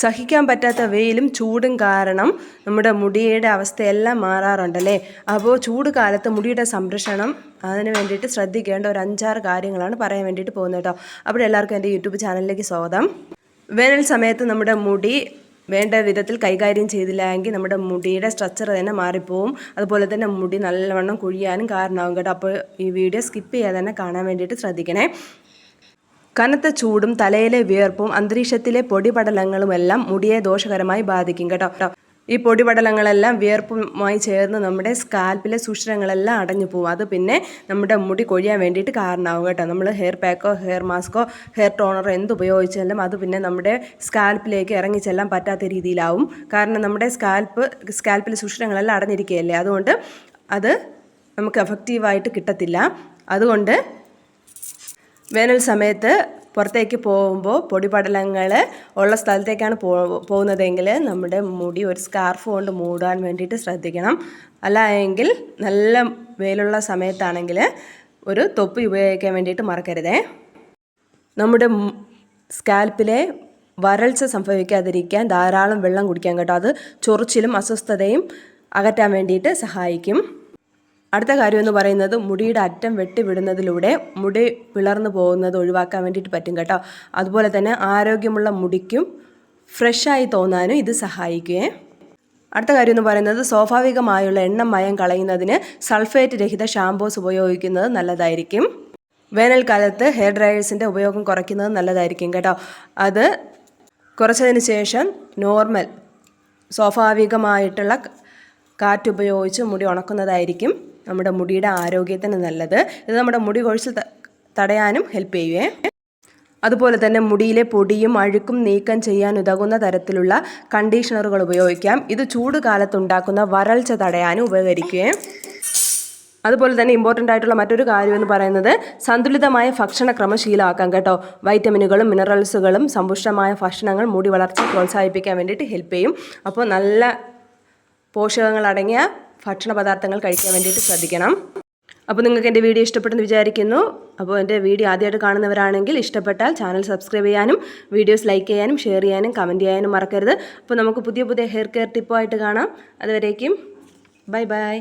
സഹിക്കാൻ പറ്റാത്ത വെയിലും ചൂടും കാരണം നമ്മുടെ മുടിയുടെ അവസ്ഥയെല്ലാം മാറാറുണ്ടല്ലേ? അപ്പോൾ ചൂട് കാലത്ത് മുടിയുടെ സംരക്ഷണം അതിന് വേണ്ടിയിട്ട് ശ്രദ്ധിക്കേണ്ട ഒരു അഞ്ചാറ് കാര്യങ്ങളാണ് പറയാൻ വേണ്ടിയിട്ട് പോകുന്നത് കേട്ടോ. അപ്പോൾ എല്ലാവർക്കും എന്റെ യൂട്യൂബ് ചാനലിലേക്ക് സ്വാഗതം. വേനൽ സമയത്ത് നമ്മുടെ മുടി വേണ്ട വിധത്തിൽ കൈകാര്യം ചെയ്തില്ല എങ്കിൽ നമ്മുടെ മുടിയുടെ സ്ട്രക്ചർ തന്നെ മാറിപ്പോവും. അതുപോലെ തന്നെ മുടി നല്ലവണ്ണം കുഴിയാനും കാരണമാകും കേട്ടോ. അപ്പോൾ ഈ വീഡിയോ സ്കിപ്പ് ചെയ്യാതെ തന്നെ കാണാൻ വേണ്ടിയിട്ട് ശ്രദ്ധിക്കണേ. കനത്ത ചൂടും തലയിലെ വിയർപ്പും അന്തരീക്ഷത്തിലെ പൊടിപടലങ്ങളുമെല്ലാം മുടിയെ ദോഷകരമായി ബാധിക്കും കേട്ടോ. ഈ പൊടിപടലങ്ങളെല്ലാം വിയർപ്പുമായി ചേർന്ന് നമ്മുടെ സ്കാൽപ്പിലെ സുഷിരങ്ങളെല്ലാം അടഞ്ഞു പോകും അത് പിന്നെ നമ്മുടെ മുടി കൊഴിയാൻ വേണ്ടിയിട്ട് കാരണമാകും കേട്ടോ. നമ്മൾ ഹെയർ പാക്കോ ഹെയർ മാസ്കോ ഹെയർ ടോണറോ എന്ത് ഉപയോഗിച്ചാലും അത് പിന്നെ നമ്മുടെ സ്കാൽപ്പിലേക്ക് ഇറങ്ങി ചെല്ലാൻ പറ്റാത്ത രീതിയിലാവും. കാരണം നമ്മുടെ സ്കാൽപ്പ് സ്കാൽപ്പിലെ സുഷിരങ്ങളെല്ലാം അടഞ്ഞിരിക്കുകയല്ലേ? അതുകൊണ്ട് അത് നമുക്ക് എഫക്റ്റീവായിട്ട് കിട്ടത്തില്ല. അതുകൊണ്ട് വേനൽ സമയത്ത് പുറത്തേക്ക് പോകുമ്പോൾ പൊടിപടലങ്ങൾ ഉള്ള സ്ഥലത്തേക്കാണ് പോ പോകുന്നതെങ്കിൽ നമ്മുടെ മുടി ഒരു സ്കാർഫ് കൊണ്ട് മൂടാൻ വേണ്ടിയിട്ട് ശ്രദ്ധിക്കണം. അല്ല എങ്കിൽ നല്ല വെയിലുള്ള സമയത്താണെങ്കിൽ ഒരു തൊപ്പി ഉപയോഗിക്കാൻ വേണ്ടിയിട്ട് മറക്കരുതേ. നമ്മുടെ സ്കാൽപ്പിലെ വരൾച്ച സംഭവിക്കാതിരിക്കാൻ ധാരാളം വെള്ളം കുടിക്കാൻ കേട്ടോ. അത് ചൊറിച്ചിലും അസ്വസ്ഥതയും അകറ്റാൻ വേണ്ടിയിട്ട് സഹായിക്കും. അടുത്ത കാര്യം എന്ന് പറയുന്നത് മുടിയുടെ അറ്റം വെട്ടിവിടുന്നതിലൂടെ മുടി പിളർന്നു പോകുന്നത് ഒഴിവാക്കാൻ വേണ്ടിയിട്ട് പറ്റും കേട്ടോ. അതുപോലെ തന്നെ ആരോഗ്യമുള്ള മുടിക്കും ഫ്രഷായി തോന്നാനും ഇത് സഹായിക്കുകയും അടുത്ത കാര്യം എന്ന് പറയുന്നത് സ്വാഭാവികമായുള്ള എണ്ണമയം കളയുന്നതിന് സൾഫേറ്റ് രഹിത ഷാംപൂസ് ഉപയോഗിക്കുന്നത് നല്ലതായിരിക്കും. വേനൽക്കാലത്ത് ഹെയർ ഡ്രയേഴ്സിന്റെ ഉപയോഗം കുറയ്ക്കുന്നത് നല്ലതായിരിക്കും കേട്ടോ. അത് കുറച്ചതിന് ശേഷം നോർമൽ സ്വാഭാവികമായിട്ടുള്ള കാറ്റുപയോഗിച്ച് മുടി ഉണക്കുന്നതായിരിക്കും. നമ്മുടെ മുടിയുടെ ആരോഗ്യത്തിന് നല്ലത്. ഇത് നമ്മുടെ മുടി കൊഴിച്ചിൽ തടയാനും ഹെൽപ്പ് ചെയ്യുവേ. അതുപോലെ തന്നെ മുടിയിലെ പൊടിയും അഴുക്കും നീക്കം ചെയ്യാൻ ഉതകുന്ന തരത്തിലുള്ള കണ്ടീഷണറുകൾ ഉപയോഗിക്കാം. ഇത് ചൂട് കാലത്തുണ്ടാക്കുന്ന വരൾച്ച തടയാനും ഉപകരിക്കുകയും അതുപോലെ തന്നെ ഇമ്പോർട്ടന്റ് ആയിട്ടുള്ള മറ്റൊരു കാര്യം എന്ന് പറയുന്നത് സന്തുലിതമായ ഭക്ഷണക്രമം ശീലമാക്കാം കേട്ടോ. വൈറ്റമിനുകളും മിനറൽസുകളും സമ്പുഷ്ടമായ ഭക്ഷണങ്ങൾ മുടി വളർച്ച പ്രോത്സാഹിപ്പിക്കാൻ വേണ്ടിയിട്ട് ഹെൽപ്പ് ചെയ്യും. അപ്പോൾ നല്ല പോഷകങ്ങൾ അടങ്ങിയ ഭക്ഷണ പദാർത്ഥങ്ങൾ കഴിക്കാൻ വേണ്ടിയിട്ട് ശ്രദ്ധിക്കണം. അപ്പോൾ നിങ്ങൾക്ക് എന്റെ വീഡിയോ ഇഷ്ടപ്പെട്ടെന്ന് വിചാരിക്കുന്നു. അപ്പോൾ എന്റെ വീഡിയോ ആദ്യമായിട്ട് കാണുന്നവരാണെങ്കിൽ ഇഷ്ടപ്പെട്ടാൽ ചാനൽ സബ്സ്ക്രൈബ് ചെയ്യാനും വീഡിയോസ് ലൈക്ക് ചെയ്യാനും ഷെയർ ചെയ്യാനും കമന്റ് ചെയ്യാനും മറക്കരുത്. അപ്പോൾ നമുക്ക് പുതിയ പുതിയ ഹെയർ കെയർ ടിപ്പുമായിട്ട് കാണാം. അതുവരേക്കും ബൈ ബൈ.